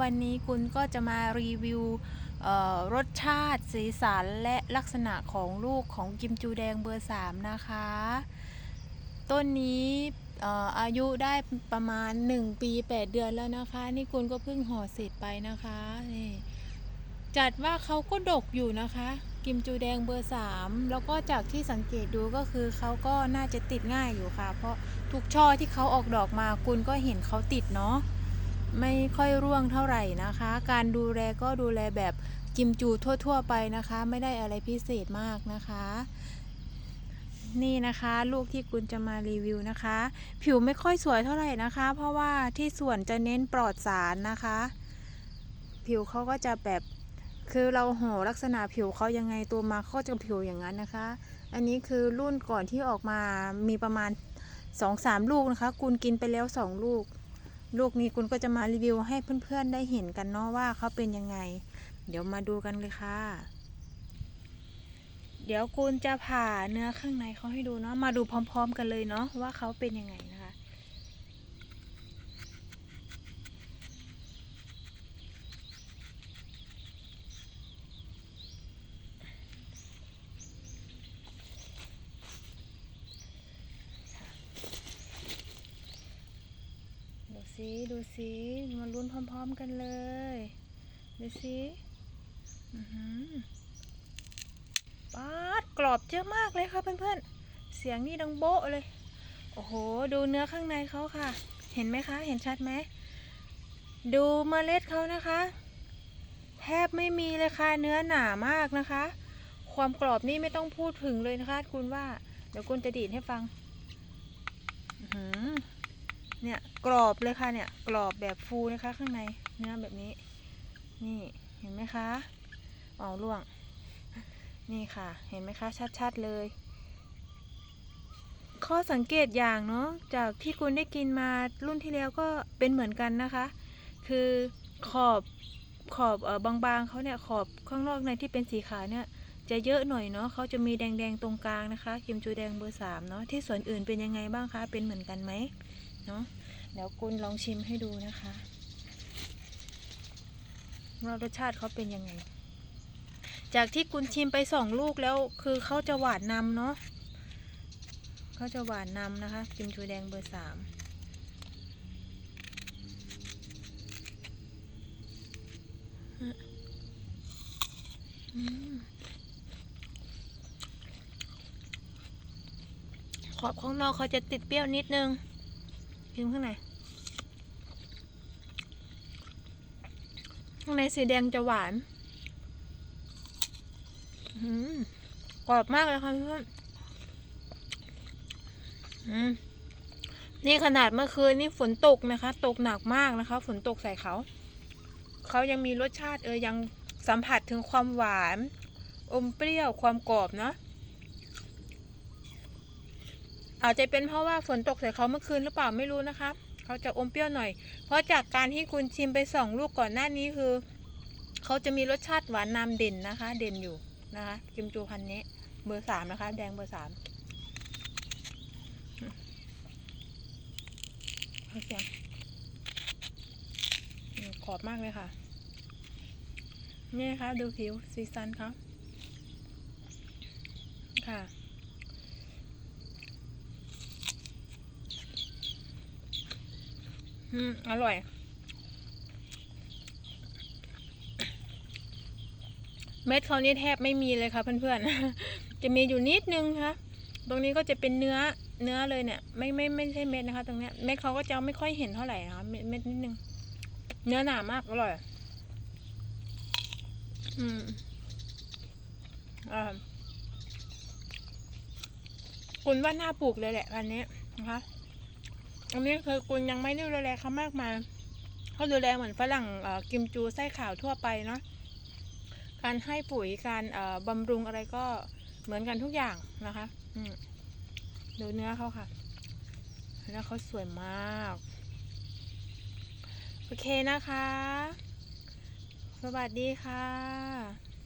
วันนี้คุณก็จะมารีวิวรสชาติสีสันและลักษณะของลูกของกิมจูแดงเบอร์ 3 นะคะ ต้นนี้เอ่ออายุได้ประมาณ 1 ปี 8 เดือนแล้วนะคะ นี่คุณก็เพิ่งห่อเสร็จไปนะคะนี่จัดว่าเขาก็ดกอยู่นะคะ กิมจูแดงเบอร์ 3 แล้วก็จากที่สังเกตดูก็คือเขาก็น่าจะติดง่ายอยู่ค่ะ เพราะทุกช่อที่เขาออกดอกมาคุณก็เห็นเขาติดเนาะ ไม่ค่อยร่วงเท่าไหร่นะคะ การดูแลก็ดูแลแบบกิมจูทั่ว ๆ ไปนะคะ ไม่ได้อะไรพิเศษมากนะคะ นี่นะคะลูกที่คุณจะมารีวิวนะคะ ผิวไม่ค่อยสวยเท่าไหร่นะคะ เพราะว่าที่สวนจะเน้นปลอดสารนะคะ ผิวเขาก็จะแบบคือเราห่อลักษณะผิวเขายังไงตัวมาเขาจะผิวอย่างนั้นนะคะ อันนี้คือรุ่นก่อนที่ออกมามีประมาณ 2-3 ลูกนะคะ คุณกินไปแล้ว 2 ลูก ลูกนี้คุณก็จะมารีวิวให้เพื่อนๆได้เห็นกันเนาะว่าเขาเป็นยังไง เดี๋ยวมาดูกันเลยค่ะ เดี๋ยวคุณจะผ่าเนื้อข้างในเขาให้ดูเนาะมาดูพร้อม ๆ กันเลยเนาะว่าเขาเป็นยังไง สิดูสิมาลุ้นพร้อม ๆกันเลย ดูสิปาดกรอบเยอะมากเลยค่ะเพื่อนๆ เสียงนี่ดังโบ๊ะเลย โอ้โห ดูเนื้อข้างในเขาค่ะ เห็นไหมคะ เห็นชัดไหม ดูเมล็ดเขานะคะ แทบไม่มีเลยค่ะ เนื้อหนามากนะคะ ความกรอบนี่ไม่ต้องพูดถึงเลยนะคะ คุณว่า เดี๋ยวคุณจะดีดให้ฟัง อื้อหือ เนี่ยกรอบเลยค่ะเนี่ยกรอบแบบฟูนะคะข้างในเนื้อแบบนี้ นี่เห็นไหมคะเอาล่วง นี่ค่ะ เห็นไหมคะชัดๆเลย ข้อสังเกตอย่างเนาะจากที่คุณได้กินมารุ่นที่แล้วก็เป็นเหมือนกันนะคะ คือขอบขอบเออบางๆเขาเนี่ยขอบข้างนอกในที่เป็นสีขาวเนี่ยจะเยอะหน่อยเนาะเขาจะมีแดงๆตรงกลางนะคะกิมจูแดงเบอร์สามเนาะที่ส่วนอื่นเป็นยังไงบ้างคะเป็นเหมือนกันไหม เนาะเดี๋ยวคุณลองชิมให้ดูนะคะว่ารสชาติเขาเป็นยังไง จากที่คุณชิมไปสองลูกแล้วคือเขาจะหวานนำเนาะเขาจะหวานนำนะคะกิมจูแดงเบอร์สามอืมขอบข้างนอกเขาจะติดเปรี้ยวนิดนึงิมข้างในข้างในสีแดงจะหวานอกรอบมากเลยค่ะเพื่อนนี่ขนาดเมื่อคืนนี่ฝนตกนะคะ ตกหนักมากนะคะ ฝนตกใส่เขา เขายังมีรสชาติเออยังสัมผัสถึงความหวาน อมเปรี้ยวความกรอบเนาะ อาจจะเป็นเพราะว่าฝนตกใส่เขาเมื่อคืนหรือเปล่าไม่รู้นะคะเขาจะอมเปรี้ยวหน่อย เพราะจากการที่คุณชิมไปสองลูกก่อนหน้านี้คือเขาจะมีรสชาติหวานนำเด่นนะคะ เด่นอยู่นะคะกิมจูพันนี้เบอร์สามนะคะ แดงเบอร์สามเอาเสียงอืมกรอบมากเลยค่ะ นี่นะคะดูผิวสีสันเขาค่ะ อืม อร่อย เม็ดเขานี่แทบไม่มีเลยค่ะเพื่อนๆ จะมีอยู่นิดนึงค่ะ ตรงนี้ก็จะเป็นเนื้อเนื้อเลยเนี่ย ไม่ไม่ไม่ใช่เม็ดนะคะ ตรงนี้เม็ดเขาก็จะไม่ค่อยเห็นเท่าไหร่นะคะเม็ดเม็ดนิดนึง เนื้อหนามากอร่อย อืมอ่าคุณว่าน่าปลูกเลยแหละอันนี้นะคะ อันนี้คือคุณยังไม่ได้ดูแลเขามากมายเขาดูแลเหมือนฝรั่งกิมจูไส้ขาวทั่วไปเนาะการให้ปุ๋ยการบำรุงอะไรก็เหมือนกันทุกอย่างนะคะดูเนื้อเขาค่ะ แล้วเขาสวยมาก โอเคนะคะ สวัสดีค่ะ